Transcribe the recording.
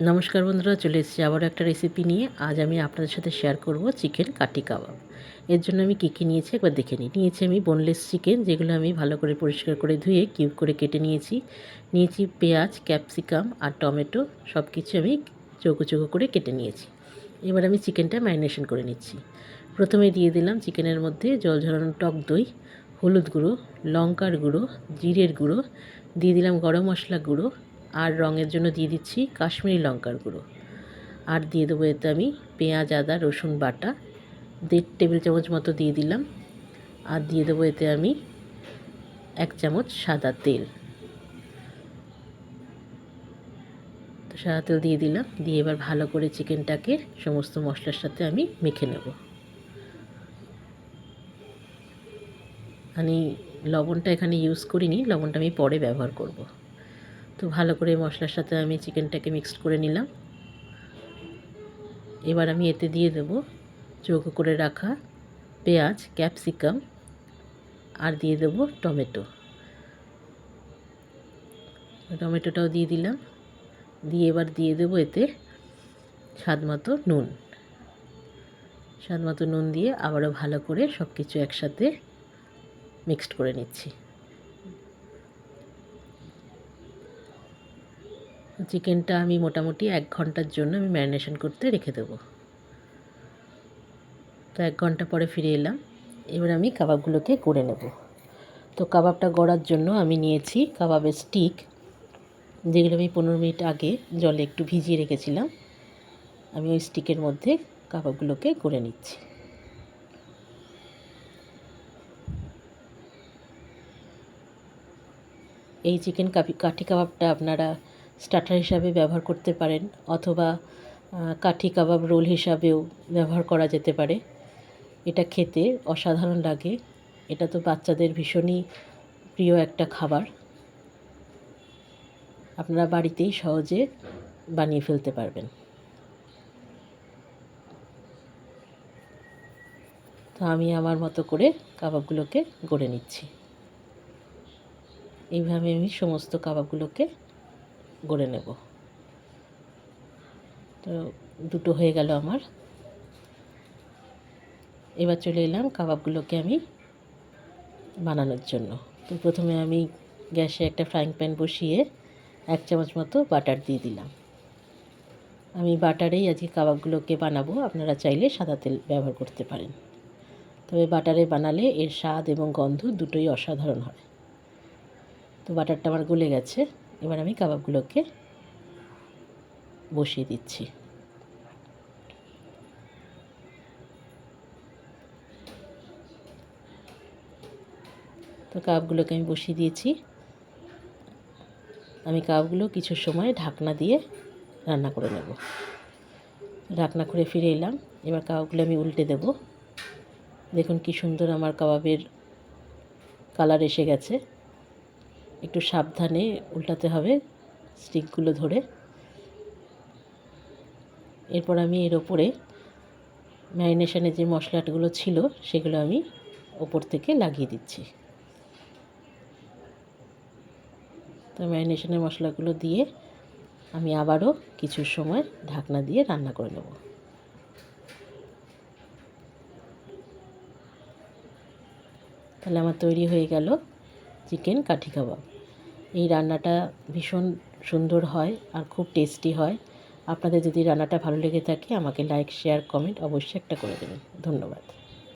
নমস্কার বন্ধুরা, চলে এসেছি আবার একটা রেসিপি নিয়ে। আজ আমি আপনাদের সাথে শেয়ার করব চিকেন কাটি কাবাব। এর জন্য আমি কী কী নিয়েছি একবার দেখে নিই। নিয়েছি আমি বোনলেস চিকেন যেগুলো আমি ভালো করে পরিষ্কার করে ধুয়ে কিউব করে কেটে নিয়েছি। নিয়েছি পেঁয়াজ ক্যাপসিকাম আর টমেটো সব কিছু আমি চৌকো চৌকো করে কেটে নিয়েছি। এবার আমি চিকেনটা ম্যারিনেশন করে নিচ্ছি। প্রথমে দিয়ে দিলাম চিকেনের মধ্যে জল ঝরানো টক দই, হলুদ গুঁড়ো, লঙ্কার গুঁড়ো, জিরের গুঁড়ো, দিয়ে দিলাম গরম মশলা গুঁড়ো আর রঙের জন্য দিয়ে দিচ্ছি কাশ্মীরি লঙ্কার গুঁড়ো। আর দিয়ে দেবো এতে আমি পেঁয়াজ, আদা, রসুন বাটা, দেড় টেবিল চামচ মতো দিয়ে দিলাম। আর দিয়ে দেবো এতে আমি এক চামচ সাদা তেল। তো সাদা তেল দিয়ে দিলাম। দিয়ে এবার ভালো করে চিকেনটাকে সমস্ত মশলার সাথে আমি মেখে নেব। আমি লবণটা এখানে ইউজ করিনি, লবণটা আমি পরে ব্যবহার করব। তো ভালো করে মশলার সাথে আমি চিকেনটাকে মিক্সড করে নিলাম। এবার আমি এতে দিয়ে দেব চৌকো করে রাখা পেঁয়াজ, ক্যাপসিকাম আর দিয়ে দেব টমেটো। টমেটোটাও দিয়ে দিলাম। দিয়ে এবার দিয়ে দেবো এতে স্বাদ মতো নুন। স্বাদ মতো নুন দিয়ে আবারও ভালো করে সব কিছু একসাথে মিক্সড করে নিচ্ছি। চিকেনটা আমি মোটামুটি এক ঘণ্টার জন্য আমি ম্যারিনেশন করতে রেখে দেবো। তো এক ঘণ্টা পরে ফিরে এলাম। এবার আমি কাবাবগুলোকে গড়ে নেব। তো কাবাবটা গড়ার জন্য আমি নিয়েছি কাবাবের স্টিক। যেগুলো আমি পনেরো মিনিট আগে জলে একটু ভিজিয়ে রেখেছিলাম, আমি ওই স্টিকের মধ্যে কাবাবগুলোকে গড়ে নিচ্ছি। এই চিকেন কাঠি কাবাবটা আপনারা স্টার্টার হিসাবে ব্যবহার করতে পারেন অথবা কাঠি কাবাব রোল হিসাবেও ব্যবহার করা যেতে পারে। এটা খেতে অসাধারণ লাগে। এটা তো বাচ্চাদের ভীষণই প্রিয় একটা খাবার। আপনারা বাড়িতেই সহজে বানিয়ে ফেলতে পারবেন। তো আমি আমার মতো করে কাবাবগুলোকে গড়ে নিচ্ছি। এইভাবে আমি সমস্ত কাবাবগুলোকে গড়ে নেব। তো দুটো হয়ে গেল আমার। এবার চলে এলাম কাবাবগুলোকে আমি বানানোর জন্য। তো প্রথমে আমি গ্যাসে একটা ফ্রাইং প্যান বসিয়ে এক চামচ মতো বাটার দিয়ে দিলাম। আমি বাটারেই আজকে কাবাবগুলোকে বানাবো। আপনারা চাইলে সাদা তেল ব্যবহার করতে পারেন। তবে বাটারে বানালে এর স্বাদ এবং গন্ধ দুটোই অসাধারণ হয়। তো বাটারটা আমার গলে গেছে। এবার আমি কাবাবগুলোকে বসিয়ে দিচ্ছি। তো কাবাবগুলোকে আমি বসিয়ে দিয়েছি। আমি কাবাবগুলো কিছু সময় ঢাকনা দিয়ে রান্না করে নেব। ঢাকনা করে ফিরে এলাম। এবার কাবাবগুলো আমি উল্টে দেব। দেখুন কি সুন্দর আমার কাবাবের কালার এসে গেছে। একটু সাবধানে উল্টাতে হবে স্টিকগুলো ধরে। এরপর আমি এর ওপরে ম্যারিনেশনে যে মশলাগুলো ছিল সেগুলো আমি ওপর থেকে লাগিয়ে দিচ্ছি। তো ম্যারিনেশনের মশলাগুলো দিয়ে আমি আবারও কিছু সময় ঢাকনা দিয়ে রান্না করে নেব। তাহলে আমার তৈরি হয়ে গেল চিকেন কাঠি কাবাব। এই রান্নাটা ভীষণ সুন্দর হয় আর খুব টেস্টি হয়। আপনাদের যদি রান্নাটা ভালো লেগে থাকে, আমাকে লাইক শেয়ার কমেন্ট অবশ্যই একটা করে দেবেন। ধন্যবাদ।